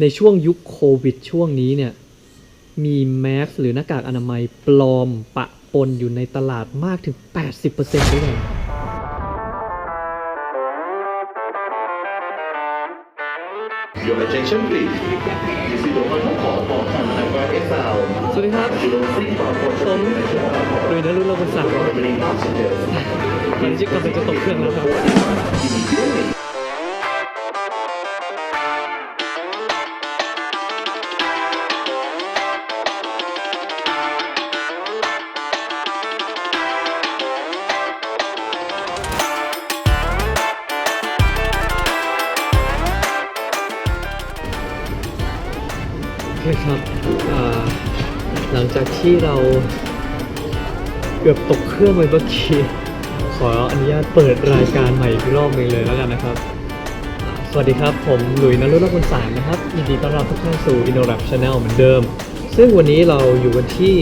ในช่วงยุคโควิดช่วงนี้เนี่ยมีแมสหรือหน้ากากอนามัยปลอมปะปนอยู่ในตลาดมากถึง 80%ด้วยกัน Your attention please. This is the final call for Advanced Sound. สวัสดีครับ Closing for ผมโดยนรุลบุญศักดิ์ remaining passengers. ตอนนี้กำลังจะตกเครื่องแล้วครับ Immediately. โอเคครับหลังจากที่เราเกือบตกเครื่องไปเมื่อกี้ขออนุญาตเปิดรายการใหม่อีกรอบหนึ่งเลยแล้วกันนะครับ สวัสดีครับ ผมหลุยนรุลบุญสารนะครับยินดีต้อนรับทุกท่านสู่ InnoRap Channel เหมือนเดิม ซึ่งวันนี้เราอยู่กันที่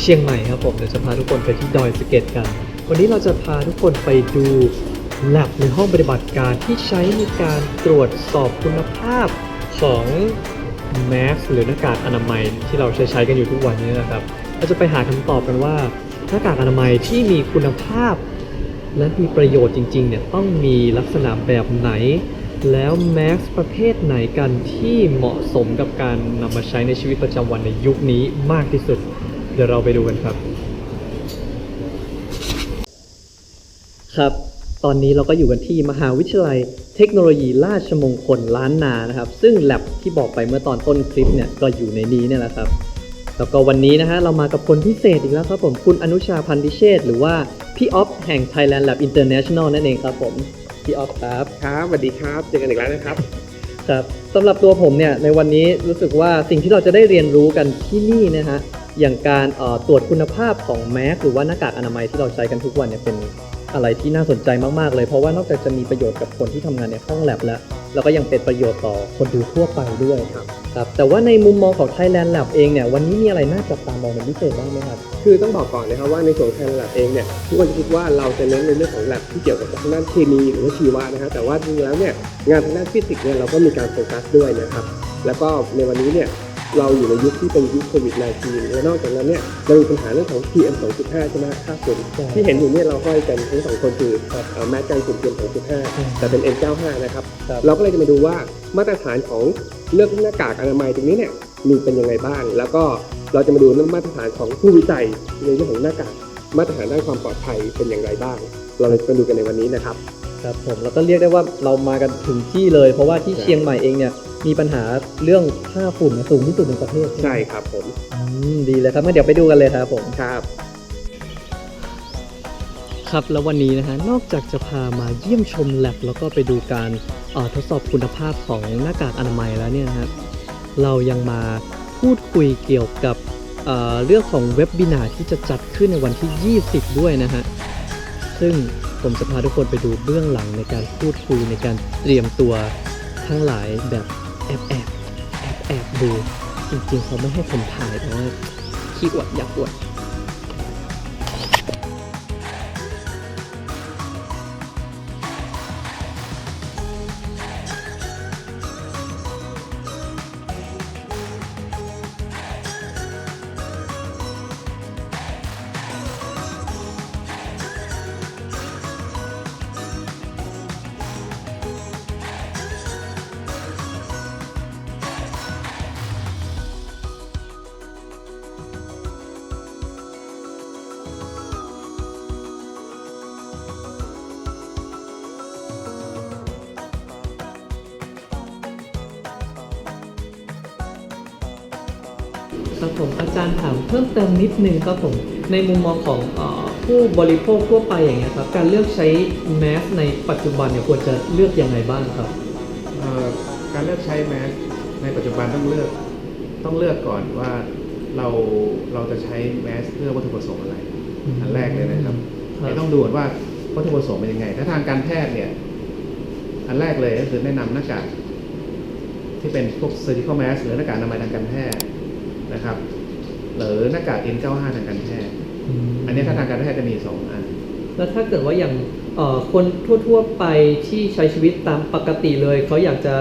เชียงใหม่ครับผมเดี๋ยวจะพาทุกคนไปที่ดอยสะเก็ดกัน วันนี้เราจะพาทุกคนไปดูแลบในห้องปฏิบัติการที่ใช้ในการตรวจสอบคุณภาพของ แมสหรือหน้ากากอนามัยที่เราใช้ใช้กันอยู่ทุกวันนี้นะครับเราจะไปหาคำตอบกันว่าหน้ากากอนามัยที่มีคุณภาพ และมีประโยชน์จริงๆเนี่ยต้องมีลักษณะแบบไหน แล้วแมสประเภทไหนกันที่เหมาะสมกับการนำมาใช้ในชีวิตประจำวันในยุคนี้มากที่สุด เดี๋ยวเราไปดูกันครับ ครับ ตอนนี้เราก็อยู่กันที่มหาวิทยาลัยเทคโนโลยีราชมงคลล้านนานะครับ ซึ่งแลบที่บอกไปเมื่อตอนต้นคลิปเนี่ยก็อยู่ในนี้เนี่ยแหละครับ แล้วก็วันนี้นะฮะเรามากับคนพิเศษอีกแล้วครับผมคุณอนุชาพันธิเชษฐ์หรือว่าพี่ออฟแห่ง Thailand Lab International นั่นเองครับผมพี่ออฟครับครับสวัสดีครับเจอกันอีกแล้วนะครับครับสำหรับตัวผมเนี่ยในวันนี้รู้สึกว่าสิ่งที่เราจะได้เรียนรู้กันที่นี่นะฮะอย่างการเอ่อตรวจคุณภาพของแมสหรือว่าหน้ากากอนามัยที่เราใช้กันทุกวันเนี่ยเป็น อะไรที่น่าสนใจมากๆเลย เพราะว่านอกจากจะมีประโยชน์กับคนที่ทำงานในห้องแลบแล้วแล้วก็ยังเป็นประโยชน์ต่อคนดูทั่วไปด้วยครับครับแต่ว่าในมุมมองของ Thailand Lab เองเนี่ยวันนี้มีอะไรน่าจับตามองเป็นพิเศษบ้างไหมครับคือต้องบอกก่อนนะครับว่าในส่วนของไทยแลบเองเนี่ยทุกคนจะคิดว่าเราจะเน้นในเรื่องของแลบที่เกี่ยวกับทางด้านเคมีหรือว่าชีวะนะครับแต่ว่าจริงๆแล้วเนี่ยงานทางด้านฟิสิกส์เนี่ยเราก็มีการโฟกัสด้วยนะครับแล้วก็ในวันนี้เนี่ย เราอยู่ในยุคที่เป็นยุคโควิด -19 และนอกจากนั้นเนี่ยเรามีปัญหาเรื่องของ PM 2.5 ใช่ไหมค่าฝุ่นใช่ที่เห็นอยู่เนี่ยเราห้อยกันทั้งสองคนคือเอ่อแมสกันฝุ่น PM 2.5 แต่เป็น N95 นะครับครับเราก็เลยจะมาดูว่ามาตรฐานของเรื่องหน้ากากอนามัยตรงนี้เนี่ยมีเป็นยังไงบ้าง แล้วก็เราจะมาดูมาตรฐานของผู้วิจัยในเรื่องของหน้ากากมาตรฐานด้านความปลอดภัยเป็นอย่างไรบ้าง เราเลยจะมาดูกันในวันนี้นะครับครับผมแล้วก็เรียกได้ว่าเรามากันถึงที่เลย เพราะว่าที่ใช่เชียงใหม่เองเนี่ย มีปัญหาเรื่องค่าฝุ่นสูงที่สุดในประเทศไหมใช่ครับผมอืมดีเลยครับงั้นเดี๋ยวไปดูกันเลยครับผม ครับ ครับแล้ววันนี้นะฮะนอกจากจะพามาเยี่ยมชมแลบแล้วก็ไปดูการเอ่อทดสอบคุณภาพของหน้ากากอนามัยแล้วเนี่ยนะครับเรายังมาพูดคุยเกี่ยวกับเอ่อเรื่องของเว็บบินาที่จะจัดขึ้นในวันที่ 20 ด้วยนะฮะซึ่งผมจะพาทุกคนไปดูเบื้องหลังในการพูดคุยในการเตรียมตัวทั้งหลายแบบ แอบแอบแอบแอบดู จริงๆเขาไม่ให้ผมถ่ายแต่ว่าขี้อวดอยากอวด ผมอาจารย์ถามเพิ่มเติมนิดนึงครับผมในมุมมองของเออผู้บริโภคทั่วไปอย่างเงี้ยครับการเลือกใช้แมสในปัจจุบันเนี่ยควรจะเลือกยังไงบ้างครับเอ่อการเลือกใช้แมสในปัจจุบันต้องเลือกต้องเลือกก่อนว่าเราเราจะใช้แมสเพื่อวัตถุประสงค์อะไรอืมอันแรกเลยนะครับครับต้องดูก่อนว่าวัตถุประสงค์เป็นยังไง ถ้าทางการแพทย์เนี่ย อันแรกเลยก็คือแนะนำหน้ากากที่เป็นพวก surgical mask หรือหน้ากากอนามัยทางการแพทย์ นะครับหรือหน้ากาก N95 ทางการแพทย์อันนี้ถ้าทางการแพทย์จะมีสองอัน แล้วถ้าเกิดว่าอย่างเอ่อคนทั่ว ๆ ไปที่ใช้ชีวิตตามปกติเลย เขาอยากจะ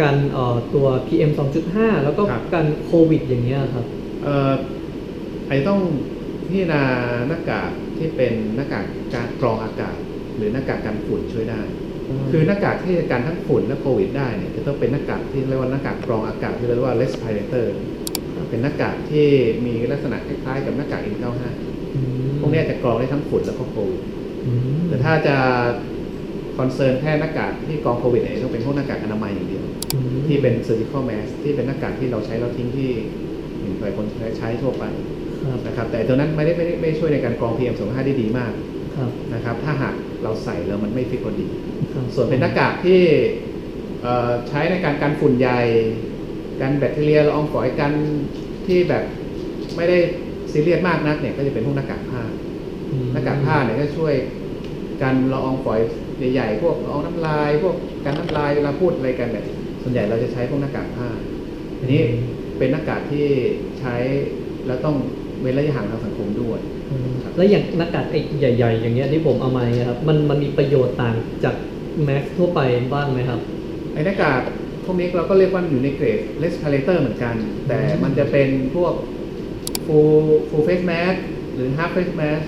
กันเอ่อตัว PM 2.5 แล้วก็ครับกันโควิดอย่างเงี้ยครับเอ่อไอต้องพิจารณาหน้ากากที่เป็นหน้ากากการกรองอากาศ หรือหน้ากากกันฝุ่นช่วยได้ คือหน้ากากที่จะกันทั้งฝุ่นและโควิดได้เนี่ยจะต้องเป็นหน้ากากที่เรียกว่าหน้ากากกรองอากาศที่เรียกว่า respirator เป็นหน้ากากที่มีลักษณะคล้ายๆกับหน้ากาก N95 อืมพวกเนี้ยจะกรองได้ทั้งฝุ่นและก็โควิดอืมแต่ถ้าจะคอนเซิร์นแค่หน้ากากที่กรองโควิดเนี่ยต้องเป็นพวกหน้ากากอนามัยอย่างเดียวอืมที่เป็น surgical mask ที่เป็นหน้ากากที่เราใช้แล้วทิ้งที่หนึ่งไปคนใช้ทั่วไปครับนะครับ แต่ตัวนั้นไม่ได้ไม่ได้ไม่ได้ช่วยในการกรอง PM 2.5ได้ดีมากครับนะครับ ถ้าหากเราใส่แล้วมันไม่ฟิตพอดีครับส่วนเป็นหน้ากากที่เอ่อใช้ในการกันฝุ่นใหญ่ กันแบคทีเรียละอองฝอยกันที่แบบไม่ได้ซีเรียสมากนักเนี่ยก็จะเป็นพวกหน้ากากผ้าอืมหน้ากากผ้าเนี่ยก็ช่วยกันละอองฝอยใหญ่ๆพวกละอองน้ำลาย พวกกันน้ำลายเวลาพูดอะไรกันเนี่ยส่วนใหญ่เราจะใช้พวกหน้ากากผ้าทีนี้เป็นหน้ากากที่ใช้แล้วต้องเว้นระยะห่างทางสังคมด้วยอืมแล้วอย่างหน้ากากไอ้ใหญ่ ๆ อย่างเงี้ยที่ผมเอามาเนี่ยครับมันมันมีประโยชน์ต่างจากแม็กทั่วไปบ้างไหมครับไอ้หน้ากาก พวกนี้เราก็เรียกว่าอยู่ในเกรด respirator เหมือนกัน แต่มันจะเป็นพวก full full face mask หรือ half face mask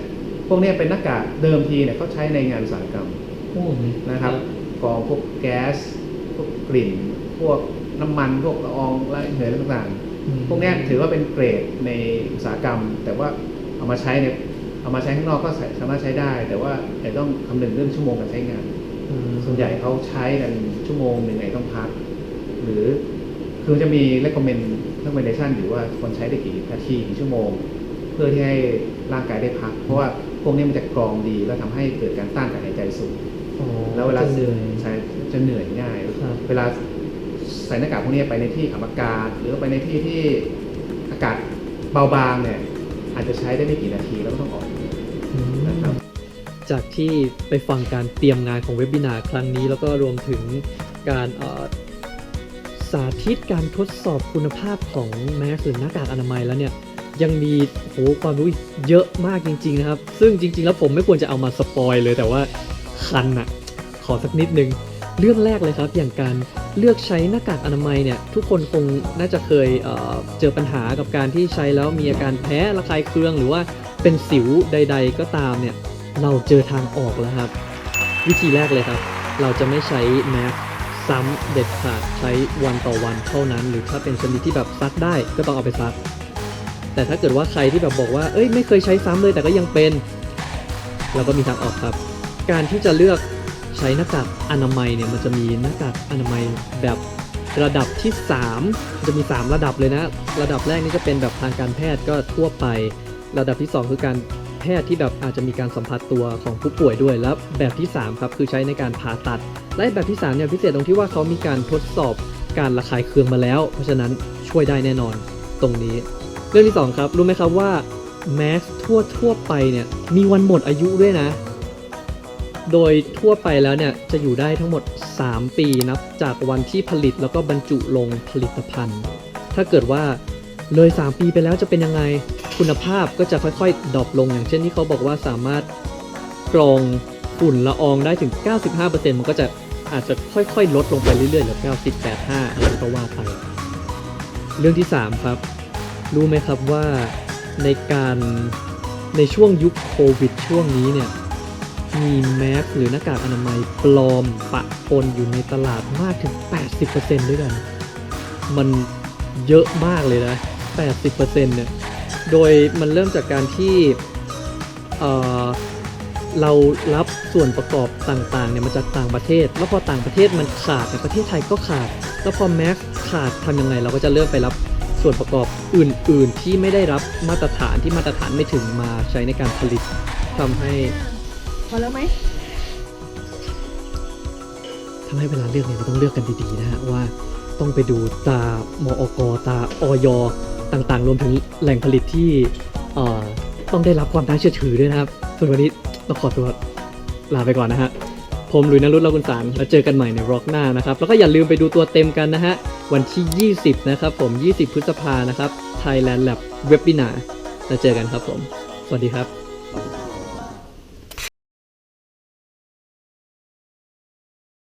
พวกเนี้ยเป็นหน้ากากเดิมทีเนี่ยเขาใช้ในงานอุตสาหกรรมโอ้นะครับกรองพวกแก๊ส พวกกลิ่น พวกน้ำมัน พวกละอองและเหยต่างอืมๆพวกเนี้ยถือว่าเป็นเกรดในอุตสาหกรรม แต่ว่าเอามาใช้เนี่ยเอามาใช้ข้างนอกก็สามารถใช้ได้ แต่ว่าแต่ต้องคำนึงเรื่องชั่วโมงการใช้งานอืมส่วนใหญ่เขาใช้กันชั่วโมงหนึ่งไหนต้องพัก หรือคือจะมี recommend recommendation อยู่ว่าควรใช้ได้กี่นาทีกี่ชั่วโมง เพื่อที่ให้ร่างกายได้พัก เพราะว่าพวกนี้มันจะกรองดีแล้วทำให้เกิดการต้านการหายใจสูงอ๋อแล้วเวลาจะเหนื่อยใช้จะเหนื่อยง่ายครับเวลาใส่หน้ากากพวกนี้ไปในที่อับอากาศ หรือไปในที่ที่อากาศเบาบางเนี่ยอาจจะใช้ได้ไม่กี่นาทีแล้วก็ต้องออกอืมนะครับจากที่ไปฟังการเตรียมงานของเว็บบินาร์ครั้งนี้ แล้วก็รวมถึงการเอ่อ สาธิตการทดสอบคุณภาพของแมสหรือหน้ากากอนามัยแล้วเนี่ยยังมีโหความรู้เยอะมากจริง ๆ นะครับ ซึ่งจริง ๆ แล้วผมไม่ควรจะเอามาสปอยเลยแต่ว่าคันอะขอสักนิดนึง เรื่องแรกเลยครับ อย่างการเลือกใช้หน้ากากอนามัยเนี่ย ทุกคนคงน่าจะเคยเเจอปัญหากับการที่ใช้แล้วมีอาการแพ้ระคายเคือง หรือว่าเป็นสิวใด ๆ ก็ตามเนี่ย เราเจอทางออกแล้วครับ วิธีแรกเลยครับ เราจะไม่ใช้แมส ซ้ำเด็ดขาดใช้วันต่อวันเท่านั้น หรือถ้าเป็นชนิดที่แบบซักได้ก็ต้องเอาไปซัก แต่ถ้าเกิดว่าใครที่แบบบอกว่าเอ้ยไม่เคยใช้ซ้ำเลยแต่ก็ยังเป็น เราก็มีทางออกครับ การที่จะเลือกใช้หน้ากากอนามัยเนี่ยมันจะมีหน้ากากอนามัยแบบระดับที่ 3 จะมี 3 ระดับเลยนะ ระดับแรกนี่จะเป็นแบบทางการแพทย์ก็ทั่วไป ระดับที่ 2 คือการแพทย์ที่แบบอาจจะมีการสัมผัสตัวของผู้ป่วยด้วย แล้วแบบที่ 3 ครับ คือใช้ในการผ่าตัด และแบบที่3เนี่ยพิเศษตรงที่ว่าเขามีการทดสอบการระคายเคืองมาแล้ว เพราะฉะนั้นช่วยได้แน่นอนตรงนี้ เรื่องที่ 2 ครับ รู้ไหมครับว่าแมสทั่วทั่วไปเนี่ยมีวันหมดอายุด้วยนะ โดยทั่วไปแล้วเนี่ยจะอยู่ได้ทั้งหมด 3 ปีนับจากวันที่ผลิตแล้วก็บรรจุลงผลิตภัณฑ์ ถ้าเกิดว่าเลย 3 ปีไปแล้วจะเป็นยังไงคุณภาพก็จะค่อยๆดรอปลงอย่างเช่นที่เขาบอกว่าสามารถกรองฝุ่นละอองได้ถึง 95%มันก็จะ อาจจะค่อยๆ ลดลงไปเรื่อยๆเหลือ90.85อะไรก็ว่าไป เรื่องที่ 3 ครับ รู้ไหมครับว่าในการในช่วงยุคโควิดช่วงนี้เนี่ยมีแมสหรือหน้ากากอนามัยปลอมปะปนอยู่ในตลาดมากถึง 80%ด้วยกัน มันเยอะมากเลยนะ 80%เนี่ย โดยมันเริ่มจากการที่ เรารับส่วนประกอบต่างๆเนี่ยมาจากต่างประเทศ แล้วพอต่างประเทศมันขาดในประเทศไทยก็ขาด แล้วพอแม็กขาดทำยังไง เราก็จะเริ่มไปรับส่วนประกอบอื่น ๆ ที่ไม่ได้รับมาตรฐานที่มาตรฐานไม่ถึงมาใช้ในการผลิตทำให้พอแล้วไหมทำให้เวลาเลือกเนี่ยเราต้องเลือกกันดีๆนะฮะว่าต้องไปดูตามอกตาออยต่างๆ รวมถึงแหล่งผลิตที่ต้องได้รับความน่าเชื่อถือด้วยนะครับส่วนวันนี้ ต้องขอตัวลาไปก่อนนะฮะ ผมลุยนรุตแลาคุณสารแล้วเจอกันใหม่ในร็อกหน้านะครับ แล้วก็อย่าลืมไปดูตัวเต็มกันนะฮะ วันที่ 20 นะครับผม 20 พฤษภานะครับ Thailand Lab Webinar แล้วเจอกันครับผม สวัสดีครับ